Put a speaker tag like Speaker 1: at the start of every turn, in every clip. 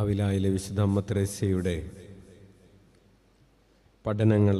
Speaker 1: അവിലായിലെ വിശുദ്ധ അമ്മ ത്രേസ്യയുടെ പഠനങ്ങൾ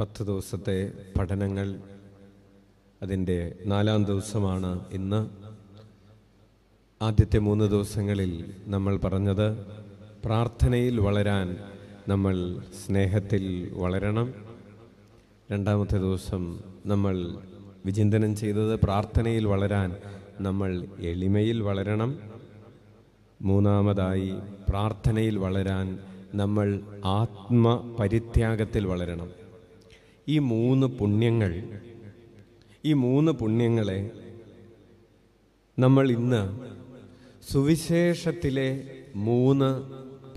Speaker 1: പത്ത് ദിവസത്തെ പഠനങ്ങൾ അതിന്റെ നാലാം ദിവസമാണ് ഇന്ന്. ആദ്യത്തെ മൂന്ന് ദിവസങ്ങളിൽ നമ്മൾ പറഞ്ഞത് പ്രാർത്ഥനയിൽ വളരാൻ നമ്മൾ സ്നേഹത്തിൽ വളരണം. രണ്ടാമത്തെ ദിവസം നമ്മൾ വിചിന്തനം ചെയ്തത് പ്രാർത്ഥനയിൽ വളരാൻ നമ്മൾ എളിമയിൽ വളരണം. മൂന്നാമതായി പ്രാർത്ഥനയിൽ വളരാൻ നമ്മൾ ആത്മപരിത്യാഗത്തിൽ വളരണം. ഈ മൂന്ന് പുണ്യങ്ങൾ ഈ മൂന്ന് പുണ്യങ്ങളെ നമ്മൾ ഇന്ന് സുവിശേഷത്തിലെ മൂന്ന്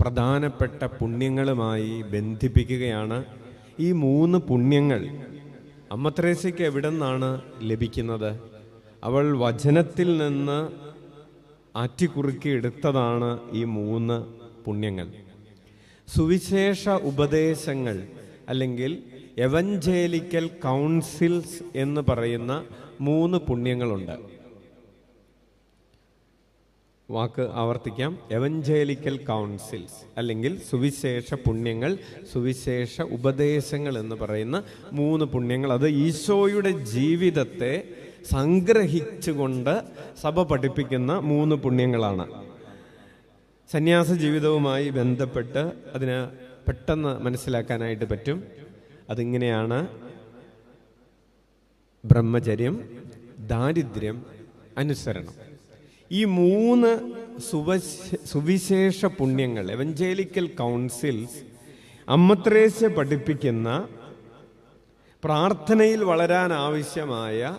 Speaker 1: പ്രധാനപ്പെട്ട പുണ്യങ്ങളുമായി ബന്ധിപ്പിക്കുകയാണ്. ഈ മൂന്ന് പുണ്യങ്ങൾ അമ്മത്രേസയ്ക്ക് എവിടെ നിന്നാണ് ലഭിക്കുന്നത്? അവൾ വചനത്തിൽ നിന്ന് ആറ്റിക്കുറുക്കി എടുത്തതാണ് ഈ മൂന്ന് പുണ്യങ്ങൾ. സുവിശേഷ ഉപദേശങ്ങൾ അല്ലെങ്കിൽ എവഞ്ചേലിക്കൽ കൗൺസിൽസ് എന്ന് പറയുന്ന മൂന്ന് പുണ്യങ്ങളുണ്ട്. വാക്ക് ആവർത്തിക്കാം. എവഞ്ചേലിക്കൽ കൗൺസിൽസ് അല്ലെങ്കിൽ സുവിശേഷ പുണ്യങ്ങൾ സുവിശേഷ ഉപദേശങ്ങൾ എന്ന് പറയുന്ന മൂന്ന് പുണ്യങ്ങൾ. അത് ഈശോയുടെ ജീവിതത്തെ സംഗ്രഹിച്ചുകൊണ്ട് സഭ പഠിപ്പിക്കുന്ന മൂന്ന് പുണ്യങ്ങളാണ്. സന്യാസ ജീവിതവുമായി ബന്ധപ്പെട്ട് അതിന് പെട്ടെന്ന് മനസ്സിലാക്കാനായിട്ട് പറ്റും. അതിങ്ങനെയാണ് ബ്രഹ്മചര്യം ദാരിദ്ര്യം അനുസരണം. ഈ മൂന്ന് സുവിശേഷ പുണ്യങ്ങൾ എവഞ്ചേലിക്കൽ കൗൺസിൽസ് അമ്മത്രേസ്യ പഠിപ്പിക്കുന്ന പ്രാർത്ഥനയിൽ വളരാൻ ആവശ്യമായ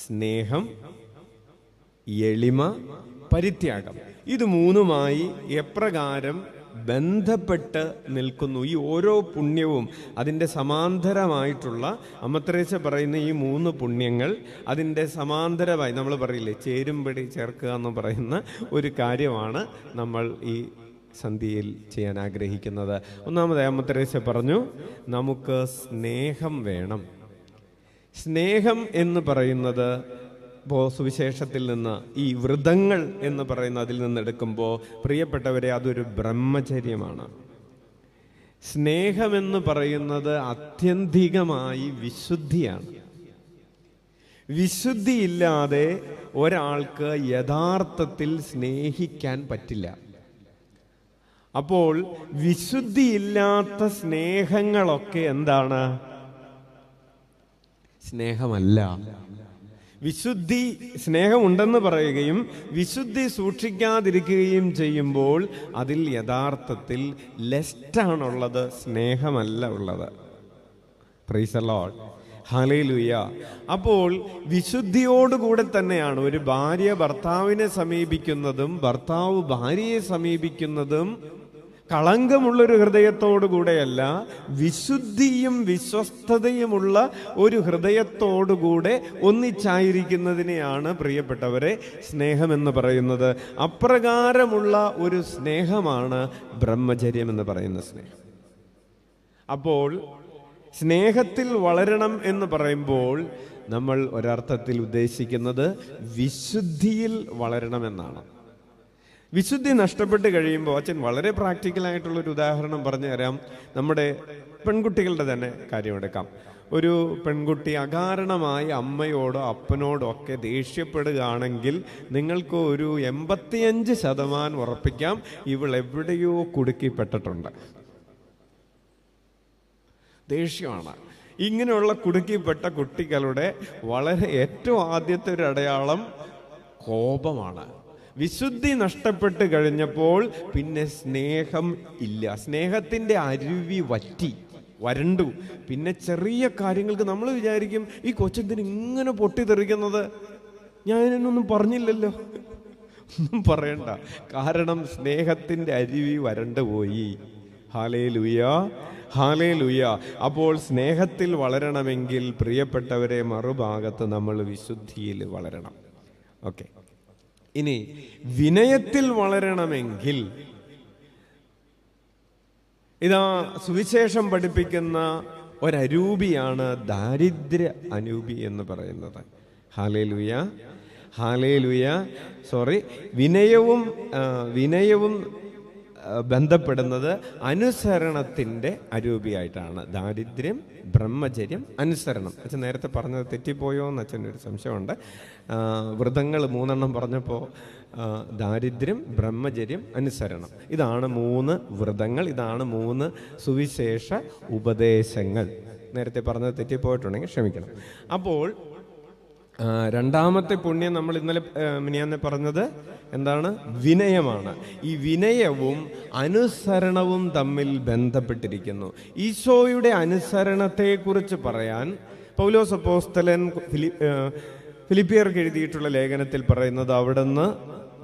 Speaker 1: സ്നേഹം എളിമ പരിത്യാഗം. ഇത് മൂന്നുമായി എപ്രകാരം ബന്ധപ്പെട്ട് നിൽക്കുന്നു. ഈ ഓരോ പുണ്യവും അതിന്റെ സമാന്തരമായിട്ടുള്ള അമ്മത്രേശ പറയുന്ന ഈ മൂന്ന് പുണ്യങ്ങൾ അതിന്റെ സമാന്തരമായി നമ്മൾ പറയില്ലേ ചേരുംപടി ചേർക്കുക എന്ന് പറയുന്ന ഒരു കാര്യമാണ് നമ്മൾ ഈ സന്ധിയിൽ ചെയ്യാൻ ആഗ്രഹിക്കുന്നത്. ഒന്നാമതായി അമ്മത്രേശ പറഞ്ഞു നമുക്ക് സ്നേഹം വേണം. സ്നേഹം എന്ന് പറയുന്നത് സുവിശേഷത്തിൽ നിന്ന് ഈ വ്രതങ്ങൾ എന്ന് പറയുന്ന അതിൽ നിന്ന് എടുക്കുമ്പോൾ പ്രിയപ്പെട്ടവരെ അതൊരു ബ്രഹ്മചര്യമാണ്. സ്നേഹമെന്ന് പറയുന്നത് അത്യന്തികമായി വിശുദ്ധിയാണ്. വിശുദ്ധിയില്ലാതെ ഒരാൾക്ക് യഥാർത്ഥത്തിൽ സ്നേഹിക്കാൻ പറ്റില്ല. അപ്പോൾ വിശുദ്ധിയില്ലാത്ത സ്നേഹങ്ങളൊക്കെ എന്താണ്? സ്നേഹമല്ല. വിശുദ്ധി സ്നേഹമുണ്ടെന്ന് പറയുകയും വിശുദ്ധി സൂക്ഷിക്കാതിരിക്കുകയും ചെയ്യുമ്പോൾ അതിൽ യഥാർത്ഥത്തിൽ ലെസ്റ്റാണുള്ളത് സ്നേഹമല്ല ഉള്ളത്. പ്രൈസ് ലോഡ് ഹലയിലുയ അപ്പോൾ വിശുദ്ധിയോടുകൂടെ തന്നെയാണ് ഒരു ഭാര്യ ഭർത്താവിനെ സമീപിക്കുന്നതും ഭർത്താവ് ഭാര്യയെ സമീപിക്കുന്നതും കളങ്കമുള്ളൊരു ഹൃദയത്തോടുകൂടെയല്ല വിശുദ്ധിയും വിശ്വസ്തതയുമുള്ള ഒരു ഹൃദയത്തോടുകൂടെ ഒന്നിച്ചായിരിക്കുന്നതിനെയാണ് പ്രിയപ്പെട്ടവരെ സ്നേഹമെന്ന് പറയുന്നത്. അപ്രകാരമുള്ള ഒരു സ്നേഹമാണ് ബ്രഹ്മചര്യം എന്ന് പറയുന്ന സ്നേഹം. അപ്പോൾ സ്നേഹത്തിൽ വളരണം എന്ന് പറയുമ്പോൾ നമ്മൾ ഒരർത്ഥത്തിൽ ഉദ്ദേശിക്കുന്നത് വിശുദ്ധിയിൽ വളരണമെന്നാണ്. വിശുദ്ധി നഷ്ടപ്പെട്ട് കഴിയുമ്പോൾ അച്ഛൻ വളരെ ഒരു ഉദാഹരണം പറഞ്ഞു തരാം. നമ്മുടെ പെൺകുട്ടികളുടെ തന്നെ കാര്യം എടുക്കാം. ഒരു പെൺകുട്ടി അകാരണമായി അമ്മയോടോ അപ്പനോടോ ഒക്കെ ദേഷ്യപ്പെടുകയാണെങ്കിൽ നിങ്ങൾക്ക് ഒരു എൺപത്തിയഞ്ച് ശതമാനം ഉറപ്പിക്കാം. ഇവൾ എവിടെയോ കുടുക്കിപ്പെട്ടിട്ടുണ്ട്. ദേഷ്യമാണ്. ഇങ്ങനെയുള്ള കുടുക്കിപ്പെട്ട കുട്ടികളുടെ വളരെ ഏറ്റവും ആദ്യത്തെ ഒരു അടയാളം കോപമാണ്. വിശുദ്ധി നഷ്ടപ്പെട്ട് കഴിഞ്ഞപ്പോൾ പിന്നെ സ്നേഹം ഇല്ല. സ്നേഹത്തിന്റെ അരുവി വറ്റി വരണ്ടു. പിന്നെ ചെറിയ കാര്യങ്ങൾക്ക് നമ്മൾ വിചാരിക്കും ഈ കൊച്ചെന്തിന് ഇങ്ങനെ പൊട്ടിത്തെറിക്കുന്നത്? ഞാൻ ഇതിനൊന്നും പറഞ്ഞില്ലല്ലോ. ഒന്നും പറയണ്ട. കാരണം സ്നേഹത്തിന്റെ അരുവി വരണ്ടു പോയി. ഹാലേ ലുയ ഹാലേ ലുയ അപ്പോൾ സ്നേഹത്തിൽ വളരണമെങ്കിൽ പ്രിയപ്പെട്ടവരെ മറുഭാഗത്ത് നമ്മൾ വിശുദ്ധിയിൽ വളരണം. ഓക്കെ. ഇനി വിനയത്തിൽ വളരണമെങ്കിൽ ഇതാ സുവിശേഷം പഠിപ്പിക്കുന്ന ഒരരൂപിയാണ് ദാരിദ്ര്യ അനൂപി എന്ന് പറയുന്നത്. ഹാലേലുയ. ഹാലേ ലുയ സോറി. വിനയവും വിനയവും ബന്ധപ്പെടുന്നത് അനുസരണത്തിന്റെ അരൂപിയായിട്ടാണ്. ദാരിദ്ര്യം ബ്രഹ്മചര്യം അനുസരണം. അച്ഛൻ നേരത്തെ പറഞ്ഞത് തെറ്റിപ്പോയോ എന്ന് അച്ഛന്റെ ഒരു സംശയമുണ്ട് വ്രതങ്ങൾ മൂന്നെണ്ണം പറഞ്ഞപ്പോൾ ദാരിദ്ര്യം ബ്രഹ്മചര്യം അനുസരണം. ഇതാണ് മൂന്ന് വ്രതങ്ങൾ ഇതാണ് മൂന്ന് സുവിശേഷ ഉപദേശങ്ങൾ. നേരത്തെ പറഞ്ഞത് തെറ്റിപ്പോയിട്ടുണ്ടെങ്കിൽ ക്ഷമിക്കണം. അപ്പോൾ രണ്ടാമത്തെ പുണ്യം നമ്മൾ ഇന്നലെ മിനിയാന്നെ പറഞ്ഞത് എന്താണ്? വിനയമാണ്. ഈ വിനയവും അനുസരണവും തമ്മിൽ ബന്ധപ്പെട്ടിരിക്കുന്നു. ഈശോയുടെ അനുസരണത്തെക്കുറിച്ച് പറയാൻ പൗലോസ് അപ്പോസ്തലൻ ഫിലി ഫിലിപ്പിയർക്ക് എഴുതിയിട്ടുള്ള ലേഖനത്തിൽ പറയുന്നത് അവിടുന്ന്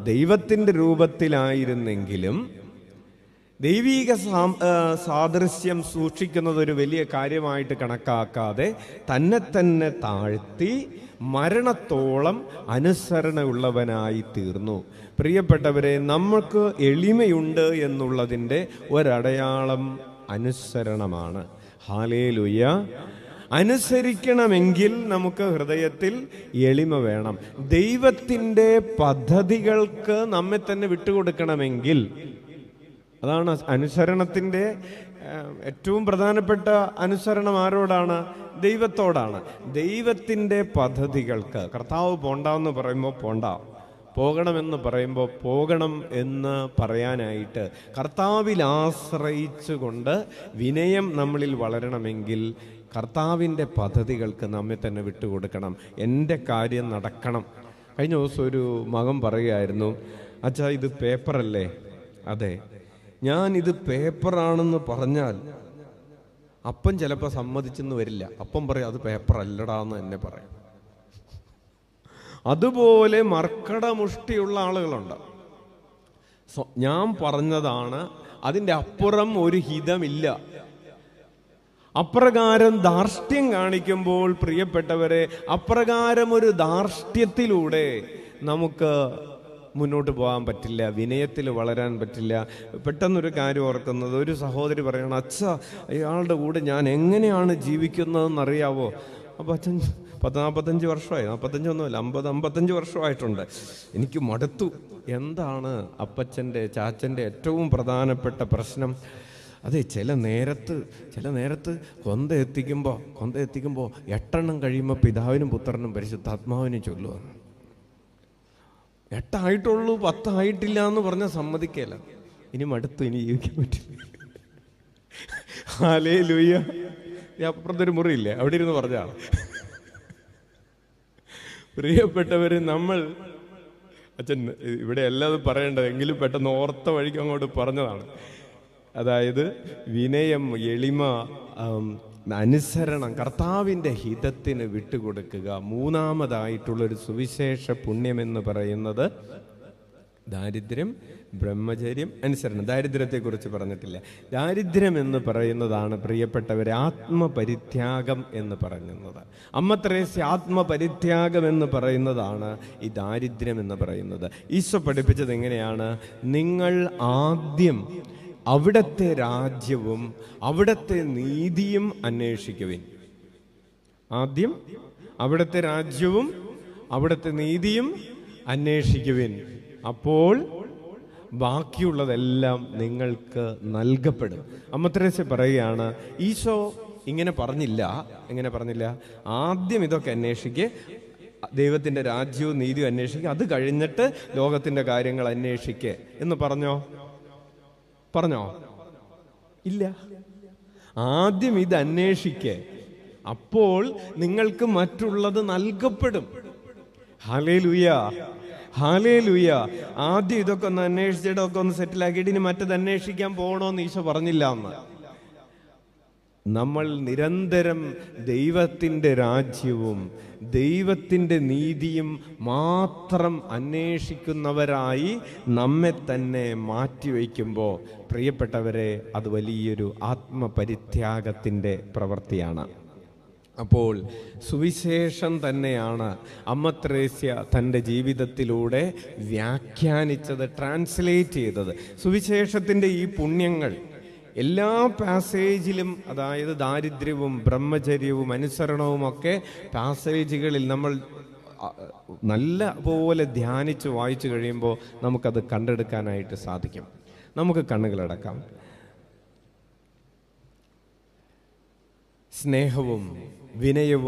Speaker 1: ദൈവത്തിന്റെ രൂപത്തിലായിരുന്നെങ്കിലും ദൈവീക സാദൃശ്യം സൂക്ഷിക്കുന്നത് ഒരു വലിയ കാര്യമായിട്ട് കണക്കാക്കാതെ തന്നെ തന്നെ താഴ്ത്തി മരണത്തോളം അനുസരണയുള്ളവനായി തീർന്നു. പ്രിയപ്പെട്ടവരെ നമുക്ക് എളിമയുണ്ട് എന്നുള്ളതിന്റെ ഒരടയാളം അനുസരണമാണ്. ഹാലേലുയ്യ അനുസരിക്കണമെങ്കിൽ നമുക്ക് ഹൃദയത്തിൽ എളിമ വേണം. ദൈവത്തിന്റെ പദ്ധതികൾക്ക് നമ്മെ തന്നെ വിട്ടുകൊടുക്കണമെങ്കിൽ അതാണ് അനുസരണത്തിന്റെ ഏറ്റവും പ്രധാനപ്പെട്ട അനുസരണം ആരോടാണ്? ദൈവത്തോടാണ്. ദൈവത്തിന്റെ പദ്ധതികൾക്ക്. കർത്താവ് പോണ്ടെന്ന് പറയുമ്പോൾ പോണ്ട. പോകണമെന്ന് പറയുമ്പോൾ പോകണം എന്ന് പറയാനായിട്ട് കർത്താവിൽ ആശ്രയിച്ചുകൊണ്ട് വിനയം നമ്മളിൽ വളരണമെങ്കിൽ കർത്താവിന്റെ പദ്ധതികൾക്ക് നമ്മെ തന്നെ വിട്ടുകൊടുക്കണം. എന്റെ കാര്യം നടക്കണം. കഴിഞ്ഞ ദിവസം ഒരു മകൻ പറയുകയായിരുന്നു അച്ഛാ ഇത് പേപ്പറല്ലേ? അതെ. ഞാൻ ഇത് പേപ്പറാണെന്ന് പറഞ്ഞാൽ അപ്പം ചിലപ്പോൾ സമ്മതിച്ചെന്ന് വരില്ല. അപ്പം പറയും അത് പേപ്പർ അല്ലടാ എന്ന് തന്നെ പറയും. അതുപോലെ മർക്കട മുഷ്ടിയുള്ള ആളുകളുണ്ട് ഞാൻ പറഞ്ഞതാണ് അതിന്റെ അപ്പുറം ഒരു ഹിതമില്ല. അപ്രകാരം ധാർഷ്ട്യം കാണിക്കുമ്പോൾ പ്രിയപ്പെട്ടവരെ അപ്രകാരം ഒരു ധാർഷ്ട്യത്തിലൂടെ നമുക്ക് മുന്നോട്ട് പോകാൻ പറ്റില്ല വിനയത്തിൽ വളരാൻ പറ്റില്ല. പെട്ടെന്നൊരു കാര്യം ഓർക്കുന്നത് ഒരു സഹോദരി പറയണം അച്ഛ ഇയാളുടെ കൂടെ ഞാൻ എങ്ങനെയാണ് ജീവിക്കുന്നതെന്ന് അറിയാവോ അപ്പോൾ അച്ഛൻ പത്ത് നാൽപ്പത്തഞ്ച് വർഷമായി നാൽപ്പത്തഞ്ചൊന്നുമല്ല അമ്പത് അമ്പത്തഞ്ച് വർഷമായിട്ടുണ്ട്. എനിക്ക് മടുത്തു. എന്താണ് അപ്പച്ചന്റെ ചാച്ചന്റെ ഏറ്റവും പ്രധാനപ്പെട്ട പ്രശ്നം? അതെ ചില നേരത്ത് ചില നേരത്ത് കൊന്ത എത്തിക്കുമ്പോൾ കൊന്ത എത്തിക്കുമ്പോൾ എട്ടെണ്ണം കഴിയുമ്പോൾ പിതാവിനും പുത്രനും പരിശുദ്ധാത്മാവിനും ചൊല്ലുവാണ് എട്ടായിട്ടുള്ളൂ പത്തായിട്ടില്ല എന്ന് പറഞ്ഞാൽ സമ്മതിക്കല. ഇനി മടുത്തു ഇനി ജീവിക്കാൻ പറ്റില്ല. ഹാലേ ലൂയ്യ അപ്പുറത്തൊരു മുറിയില്ലേ അവിടെ ഇരുന്ന് പറഞ്ഞാണ് പ്രിയപ്പെട്ടവർ നമ്മൾ അച്ഛൻ ഇവിടെ എല്ലാതും പറയേണ്ടത് എങ്കിലും പെട്ടെന്ന് ഓർത്ത വഴിക്ക് അങ്ങോട്ട് പറഞ്ഞതാണ്. അതായത് വിനയം എളിമ അനുസരണം കർത്താവിന്റെ ഹിതത്തിന് വിട്ടുകൊടുക്കുക. മൂന്നാമതായിട്ടുള്ളൊരു സുവിശേഷ പുണ്യമെന്ന് പറയുന്നത് ദാരിദ്ര്യം ബ്രഹ്മചര്യം അനുസരണം. ദാരിദ്ര്യത്തെക്കുറിച്ച് പറഞ്ഞിട്ടില്ല. ദാരിദ്ര്യം എന്ന് പറയുന്നതാണ് പ്രിയപ്പെട്ടവരെ ആത്മപരിത്യാഗം എന്ന് പറയുന്നത്. അമ്മ ത്രേസ്യ ആത്മപരിത്യാഗം എന്ന് പറയുന്നതാണ് ഈ ദാരിദ്ര്യം എന്ന് പറയുന്നത്. ഈശോ പഠിപ്പിച്ചത് എങ്ങനെയാണ്? നിങ്ങൾ ആദ്യം അവിടത്തെ രാജ്യവും അവിടത്തെ നീതിയും അന്വേഷിക്കുവിൻ. ആദ്യം അവിടത്തെ രാജ്യവും അവിടത്തെ നീതിയും അന്വേഷിക്കുവിൻ. അപ്പോൾ ബാക്കിയുള്ളതെല്ലാം നിങ്ങൾക്ക് നൽകപ്പെടും. അമ്മത്രേസ്യ പറയുകയാണ് ഈശോ ഇങ്ങനെ പറഞ്ഞില്ല. എങ്ങനെ പറഞ്ഞില്ല? ആദ്യം ഇതൊക്കെ അന്വേഷിക്കുക ദൈവത്തിന്റെ രാജ്യവും നീതിയും അന്വേഷിക്കുക അത് കഴിഞ്ഞിട്ട് ലോകത്തിന്റെ കാര്യങ്ങൾ അന്വേഷിക്കുക എന്ന് പറഞ്ഞോ? പറഞ്ഞോ? ഇല്ല. ആദ്യം ഇത് അന്വേഷിക്കേ. അപ്പോൾ നിങ്ങൾക്ക് മറ്റുള്ളത് നൽകപ്പെടും. ഹാലേ ലുയ ഹാലേ ലുയ ആദ്യം ഇതൊക്കെ ഒന്ന് അന്വേഷിച്ചിടൊക്കെ ഒന്ന് സെറ്റിലാക്കിയിട്ട് ഇനി മറ്റത് അന്വേഷിക്കാൻ പോകണമെന്ന് ഈശോ പറഞ്ഞില്ല എന്ന് നമ്മൾ നിരന്തരം ദൈവത്തിന്റെ രാജ്യവും ദൈവത്തിന്റെ നീതിയും മാത്രം അന്വേഷിക്കുന്നവരായി നമ്മെ തന്നെ മാറ്റിവെക്കുമ്പോൾ പ്രിയപ്പെട്ടവരെ അത് വലിയൊരു ആത്മപരിത്യാഗത്തിന്റെ പ്രവൃത്തിയാണ്. അപ്പോൾ സുവിശേഷം തന്നെയാണ് അമ്മത്രേസ്യ തന്റെ ജീവിതത്തിലൂടെ വ്യാഖ്യാനിച്ചത് ട്രാൻസ്ലേറ്റ് ചെയ്തത്. സുവിശേഷത്തിന്റെ ഈ പുണ്യങ്ങൾ എല്ലാ പാസേജിലും അതായത് ദാരിദ്ര്യവും ബ്രഹ്മചര്യവും അനുസരണവും ഒക്കെ പാസേജുകളിൽ നമ്മൾ നല്ല പോലെ ധ്യാനിച്ച് വായിച്ചു കഴിയുമ്പോൾ നമുക്കത് കണ്ടെടുക്കാനായിട്ട് സാധിക്കും. നമുക്ക് കണ്ണുകളടക്കാം സ്നേഹവും വിനയവും